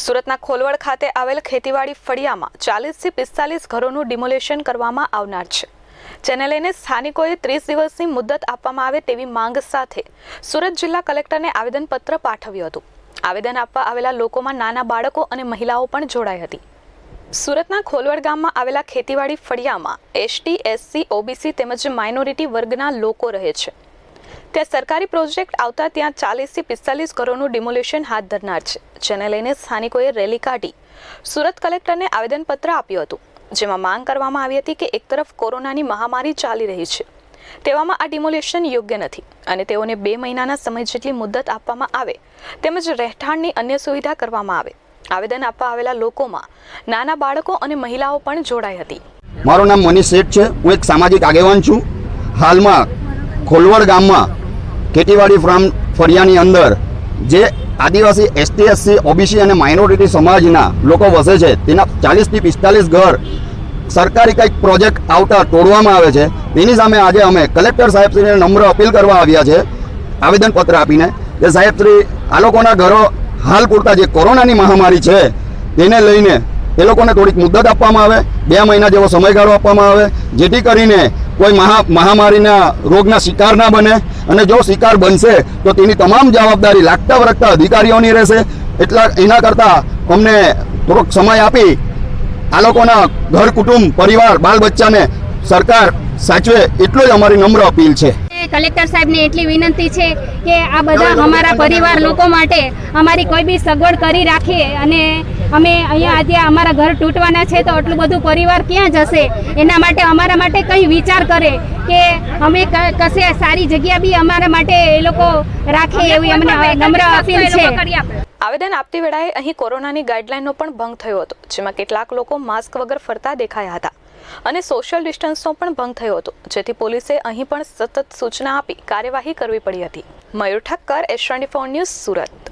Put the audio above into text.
સુરતના ખોલવડ ખાતે આવેલ ખેતીવાડી ફળિયામાં ચાલીસથી પિસ્તાલીસ ઘરોનું ડિમોલેશન કરવામાં આવનાર છે. જેને લઈને સ્થાનિકોએ ત્રીસ દિવસની મુદત આપવામાં આવે તેવી માંગ સાથે સુરત જિલ્લા કલેક્ટરને આવેદનપત્ર પાઠવ્યું હતું. આવેદન આપવા આવેલા લોકોમાં નાના બાળકો અને મહિલાઓ પણ જોડાઈ હતી. સુરતના ખોલવડ ગામમાં આવેલા ખેતીવાડી ફળિયામાં એસટી, એસસી, ઓબીસી તેમજ માઇનોરિટી વર્ગના લોકો રહે છે. ત્યાં સરકારી પ્રોજેક્ટ આવતા ત્યાં ચાલીસથી પિસ્તાલીસ ઘરોનું ડિમોલેશન હાથ ધરનાર છે. જેને લઈને સ્થાનિકોએ રેલી કાઢી. સુરત કલેક્ટરને આવેદનપત્ર આપ્યું હતું, જેમાં માંગ કરવામાં આવી હતી કે એક તરફ કોરોનાની મહામારી ચાલી રહી છે. તેવામાં આ ડિમોલેશન યોગ્ય નથી અને તેઓને બે મહિનાના સમય જેટલી મુદત આપવામાં આવે, તેમજ રહેઠાણની અન્ય સુવિધા કરવામાં આવે. આવેદન આપવા આવેલા લોકોમાં નાના બાળકો અને મહિલાઓ પણ જોડાઈ હતી. મારું નામ મનીષ શેઠ છે. હું એક સામાજિક આગેવાન છું. હાલમાં ખોલવડ ગામમાં ખેતીવાડી ફાર્મ ફળિયાની અંદર, જે આદિવાસી, એસટી, એસસી, ઓબીસી અને માઇનોરિટી સમાજના લોકો વસે છે, તેના ચાલીસથી પિસ્તાલીસ ઘર સરકારી કંઈક પ્રોજેક્ટ આવતા તોડવામાં આવે છે. તેની સામે આજે અમે કલેક્ટર સાહેબશ્રીને નમ્ર અપીલ કરવા આવ્યા છે, આવેદનપત્ર આપીને, કે સાહેબશ્રી આ લોકોના ઘરો હાલ પૂરતા જે કોરોનાની મહામારી છે, તેને લઈને એ લોકોને થોડીક મુદત આપવામાં આવે, બે મહિના જેવો સમયગાળો આપવામાં આવે, જેથી કરીને કોઈ મહા, મહામારીના રોગના શિકાર ના બને અને જો શિકાર બનશે, તો તેની તમામ જવાબદારી લાગતા વળગતા અધિકારીઓની રહેશે. એટલા, એના કરતાં અમને થોડોક સમય આપી આ લોકોના ઘર, કુટુંબ, પરિવાર બાલ બચ્ચાને સરકાર સાચવે એટલો જ અમારી નમ્ર અપીલ છે. કલેક્ટર સાહેબને એટલી વિનંતી છે કે આ બધા અમારા પરિવાર લોકો માટે અમારી કોઈ બી સગવડ કરી રાખીએ અને અમે અહીંયા આજે અમારા ઘર તૂટવાના છે તો આટલું બધું પરિવાર ક્યાં જશે? એના માટે અમારા માટે કંઈ વિચાર કરે કે અમે કશે સારી જગ્યા બી અમારા માટે એ લોકો રાખે એવી અમને નમ્ર અપીલ છે. આવેદન આપતી વેળાએ અહીં કોરોનાની ગાઈડલાઈનનો પણ ભંગ થયો હતો જેમાં કેટલાક લોકો માસ્ક વગર ફરતા દેખાયા હતા અને સોશિયલ ડિસ્ટન્સનો પણ ભંગ થયો હતો જેથી પોલીસે અહીં પણ સતત સૂચના આપી કાર્યવાહી કરવી પડી હતી. Mayur Thakkar S twenty news Surat.